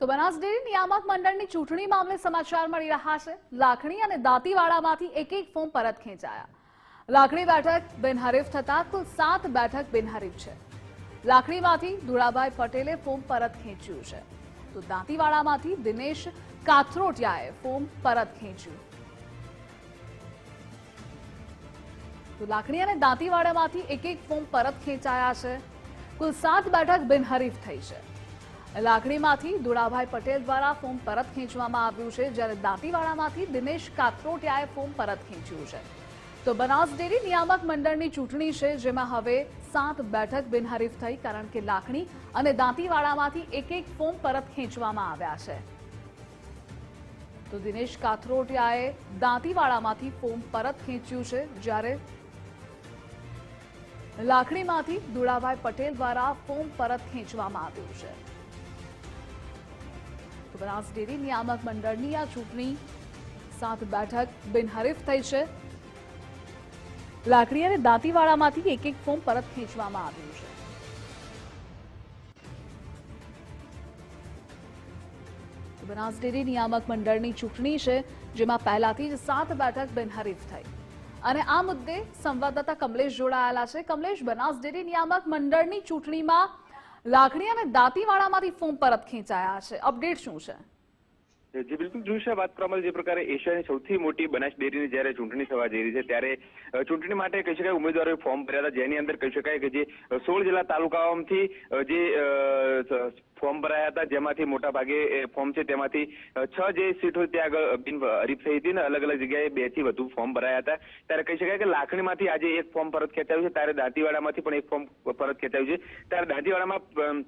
તો બનાસ ડેરી નિયામક મંડળની ચૂંટણી મામલે સમાચાર મળી રહ્યા છે. લાખણી અને દાંતીવાડામાંથી એક એક ફોર્મ પરત ખેંચાયા. લાખણી બેઠક બિનહરીફ થતા કુલ સાત બેઠક બિનહરીફ છે. લાખણીમાંથી ધુળાભાઈ પટેલે ફોર્મ પરત ખેંચ્યું છે. તો દાંતીવાડામાંથી દિનેશ કાથરોટિયાએ ફોર્મ પરત ખેંચ્યું. તો લાખણી અને દાંતીવાડામાંથી એક એક ફોર્મ પરત ખેંચાયા છે. કુલ સાત બેઠક બિનહરીફ થઈ છે. લાખણીમાંથી દુડાભાઈ પટેલ દ્વારા ફોર્મ પરત ખેંચવામાં આવ્યું છે, જ્યારે દાંતીવાડામાંથી દિનેશ કાથરોટિયાએ ફોર્મ પરત ખેંચ્યું છે. તો બનાસ ડેરી નિયામક મંડળની ચૂંટણી છે, જેમાં હવે સાત બેઠક બિનહરીફ થઈ, કારણ કે લાખણી અને દાંતીવાડામાંથી એક એક ફોર્મ પરત ખેંચવામાં આવ્યા છે. તો દિનેશ કાથરોટિયાએ દાંતીવાડામાંથી ફોર્મ પરત ખેંચ્યું છે, જ્યારે લાખણીમાંથી દુડાભાઈ પટેલ દ્વારા ફોર્મ પરત ખેંચવામાં આવ્યું છે. બનાસ ડેરી નિયામક મંડળની આ ચૂંટણી સાત બેઠક બિનહરીફ થઈ છે. લાકડી અને દાંતીવાડામાંથી એક એક ફોર્મ પરત ખેંચવામાં આવ્યું છે. બનાસ ડેરી નિયામક મંડળની ચૂંટણી છે, જેમાં પહેલાથી જ સાત બેઠક બિનહરીફ થઈ. અને આ મુદ્દે સંવાદદાતા કમલેશ જોડાયેલા છે. કમલેશ, બનાસ ડેરી નિયામક મંડળની ચૂંટણીમાં લાખણી અને દાંતીવાડામાંથી ફોર્મ પરત ખેંચાયા છે. અપડેટ શું છે? જી બિલકુલ છે વાત કરવામાં જે પ્રકારે એશિયાની સૌથી મોટી બનાસ ડેરીની જ્યારે ચૂંટણી થવા જઈ રહી છે, ત્યારે ચૂંટણી માટે કહી શકાય ઉમેદવારોએ ફોર્મ ભર્યા હતા, જેની અંદર કહી શકાય કે જે સોળ જિલ્લા તાલુકાઓમાંથી જે ફોર્મ ભરાયા હતા, જેમાંથી મોટા ભાગે ફોર્મ છે, તેમાંથી છ જે સીટો ત્યાં આગળ બિન હરીફ થઈ હતી ને અલગ અલગ જગ્યાએ બેથી વધુ ફોર્મ ભરાયા હતા. ત્યારે કહી શકાય કે લાખણીમાંથી આજે એક ફોર્મ પરત ખેંચાયું છે, ત્યારે દાંતીવાડામાંથી પણ એક ફોર્મ પરત ખેંચાયું છે. ત્યારે દાંતીવાડામાં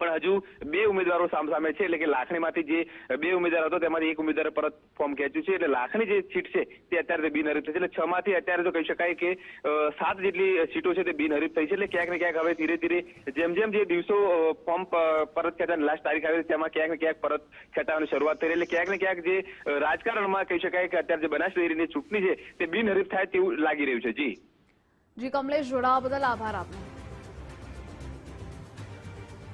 પણ હજુ બે ઉમેદવારો સામસામે છે, એટલે કે લાખણીમાંથી જે બે ઉમેદવાર હતો, તેમાંથી એક ઉમેદવારે પરત ફોર્મ ખેંચ્યું છે, એટલે લાખણી જે સીટ છે, તે અત્યારે બિનહરીફ થઈ છે એટલે છ માંથી અત્યારે તો કહી શકાય કે સાત જેટલી સીટો છે તે બિનહરીફ થઈ છે, એટલે ક્યાંક ને ક્યાંક હવે ધીરે ધીરે જેમ જેમ જે દિવસો ફોર્મ પરત ખેંચવાની લાસ્ટ તારીખ આવી તેમાં ક્યાંક ને ક્યાંક પરત ખેંચાવાની શરૂઆત થઈ એટલે ક્યાંક ને ક્યાંક જે રાજકારણમાં કહી શકાય કે અત્યારે જે બનાસ ડેરીની ચૂંટણી છે, તે બિનહરીફ થાય તેવું લાગી રહ્યું છે. જી. જી, કમલેશ જોડાવા બદલ આભાર આપનો.